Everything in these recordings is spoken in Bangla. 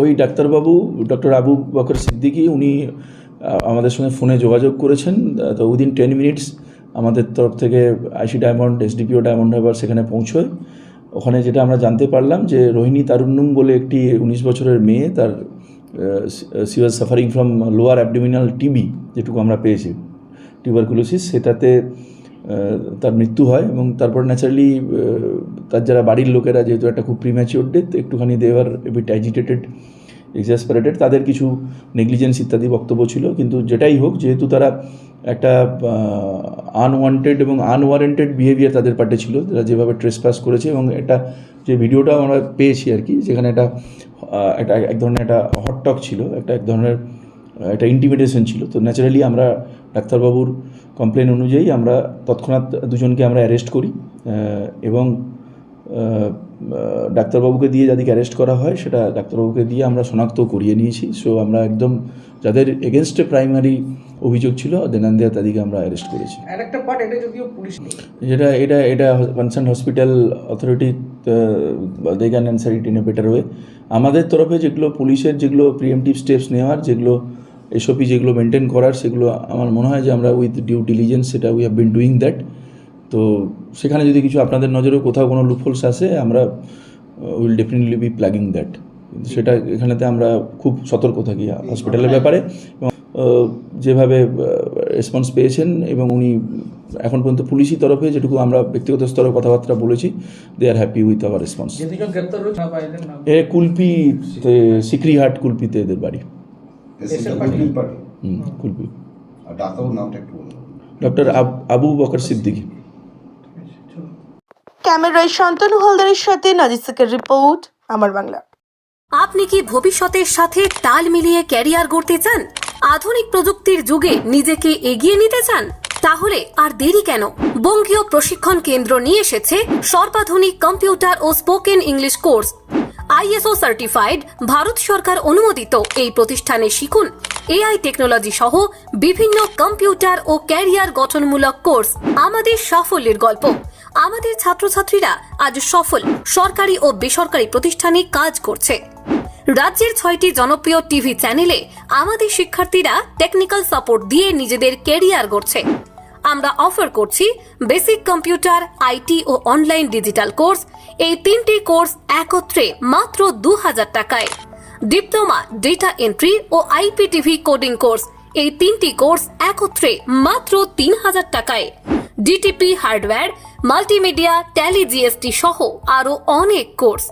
ওই ডাক্তারবাবু, ডক্টর আবু বকর সিদ্দিকী, উনি আমাদের সঙ্গে ফোনে যোগাযোগ করেছেন। তো উইদিন টেন মিনিটস আমাদের তরফ থেকে আইসি ডায়মন্ড এসডিপিও ডায়মন্ড হারবার সেখানে পৌঁছয়। ওখানে যেটা আমরা জানতে পারলাম যে রোহিণী তারুণ্যম বলে একটি উনিশ বছরের মেয়ে, তার she was suffering from lower abdominal TB যেটুকু আমরা পেয়েছি। টিউবারকুলোসিস সেটাতে তার মৃত্যু হয় এবং তারপর ন্যাচারালি তার যারা বাড়ির লোকেরা, যেহেতু একটা খুব প্রিম্যাচিওর ডেথ একটুখানি দেওয়ার এবিট অ্যাজিটেটেড এক্সাসপারেটেড তাদের কিছু নেগলিজেন্স ইত্যাদি বক্তব্য ছিল। কিন্তু যেটাই হোক, যেহেতু তারা একটা আনওয়ান্টেড এবং আনওয়ারেন্টেড বিহেভিয়ার তাদের পার্টে ছিল, তারা যেভাবে ট্রেস পাস করেছে এবং এটা যে ভিডিওটা আমরা পেয়েছি আর কি, যেখানে একটা একটা এক ধরনের একটা হটটক ছিল, একটা এক ধরনের একটা ইন্টিমিডেশন ছিল। তো ন্যাচারালি আমরা ডাক্তারবাবুর কমপ্লেন অনুযায়ী আমরা তৎক্ষণাৎ দুজনকে আমরা অ্যারেস্ট করি এবং ডাক্তারবাবুকে দিয়ে যাদেরকে অ্যারেস্ট করা হয় সেটা ডাক্তারবাবুকে দিয়ে আমরা শনাক্ত করিয়ে নিয়েছি। সো আমরা একদম যাদের এগেনস্টে প্রাইমারি অভিযোগ ছিল দেনান দেয়া তাদেরকে আমরা অ্যারেস্ট করেছি। যেটা এটা এটা concern hospital authority they can answer it in a better way আমাদের তরফে যেগুলো পুলিশের যেগুলো প্রিএমটিভ স্টেপস নেওয়ার যেগুলো এসওপি যেগুলো মেনটেন করার সেগুলো আমার মনে হয় যে আমরা উইথ ডিউ ডিলিজেন্স সেটা we have been doing that তো সেখানে যদি কিছু আপনাদের নজরে কোথাও কোনো লুফোলস আসে আমরা will definitely be plugging that সেটা এখানেতে আমরা খুব সতর্ক থাকি হসপিটালের ব্যাপারে। এবং যেভাবে রেসপন্স পেয়েছেন এবং উনি এখন পর্যন্ত পুলিশি তরফে যেটুকু আমরা ব্যক্তিগত স্তরে কথাবার্তা বলেছি they are happy with our response এ কুলপিতে সিকরিহাট কুলপিতে এদের বাড়ি। কুলপি আর ডাক্তারবাবুর নামটা একটু বলুন ডক্টর আবু বকর সিদ্দিকী ক্যামেরায় শান্তনু হালদারের সাথে নাজিসেকের রিপোর্ট আমার বাংলা আপনি কি ভবিষ্যতের সাথে তাল মিলিয়ে ক্যারিয়ার গড়তে চান? আধুনিক প্রযুক্তির যুগে নিজেকে এগিয়ে নিতে চান? তাহলে আর দেরি কেন? বঙ্গীয় প্রশিক্ষণ কেন্দ্র নিয়ে এসেছে সর্বাধুনিক কম্পিউটার ও spoken English course. ISO certified, Bharat সরকার অনুমোদিত এই প্রতিষ্ঠানে শিখুন। এআই টেকনোলজি সহ বিভিন্ন কম্পিউটার ও ক্যারিয়ার গঠনমূলক কোর্স আমাদের সাফল্যের গল্প। আমাদের ছাত্রছাত্রীরা আজ সফল, সরকারি ও বেসরকারি প্রতিষ্ঠানে কাজ করছে। রাজ্যের ছয়টি জনপ্রিয় টিভি চ্যানেলে আমাদের শিক্ষার্থীরা টেকনিক্যাল সাপোর্ট দিয়ে নিজেদের কেরিয়ার গড়ছে। আমরা অফার করছি বেসিক কম্পিউটার আইটি ও অনলাইন ডিজিটাল কোর্স এই তিনটি কোর্স একত্রে মাত্র দু হাজার টাকায়। ডিপ্লোমা ডেটা এন্ট্রি ও আইপিটিভি কোডিং কোর্স এই তিনটি কোর্স একত্রে মাত্র তিন হাজার টাকায় DTP hardware multimedia Tally GST সহ আরও অনেক কোর্স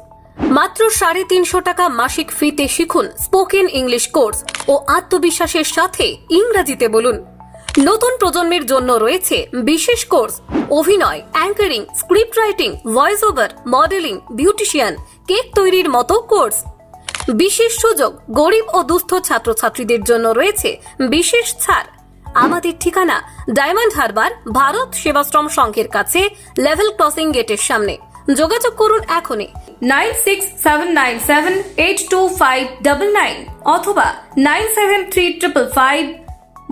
মাত্র সাড়ে তিনশো টাকা মাসিক ফিতে শিখুন স্পোকেন ইংলিশ কোর্স ও আত্মবিশ্বাসের সাথে ইংরাজিতে বলুন। নতুন প্রজন্মের জন্য রয়েছে বিশেষ কোর্স, অভিনয় anchoring script writing voice over modelling beautician cake তৈরির মতো কোর্স। বিশেষ সুযোগ গরিব ও দুস্থ ছাত্রছাত্রীদের জন্য রয়েছে বিশেষ ছাড়। আমাদের ঠিকানা ডায়মন্ড হারবার, ভারত সেবাশ্রম সংঘের কাছে লেভেল ক্রসিং গেটের সামনে। যোগাযোগ করুন এখনই nine six seven nine seven eight two five double nine অথবা nine seven three triple five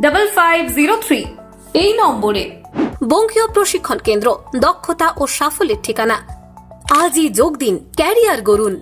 double five zero three এই নম্বরে। বঙ্গীয় প্রশিক্ষণ কেন্দ্র, দক্ষতা ও সাফল্যের ঠিকানা। আজই যোগ দিন ক্যারিয়ার গড়ুন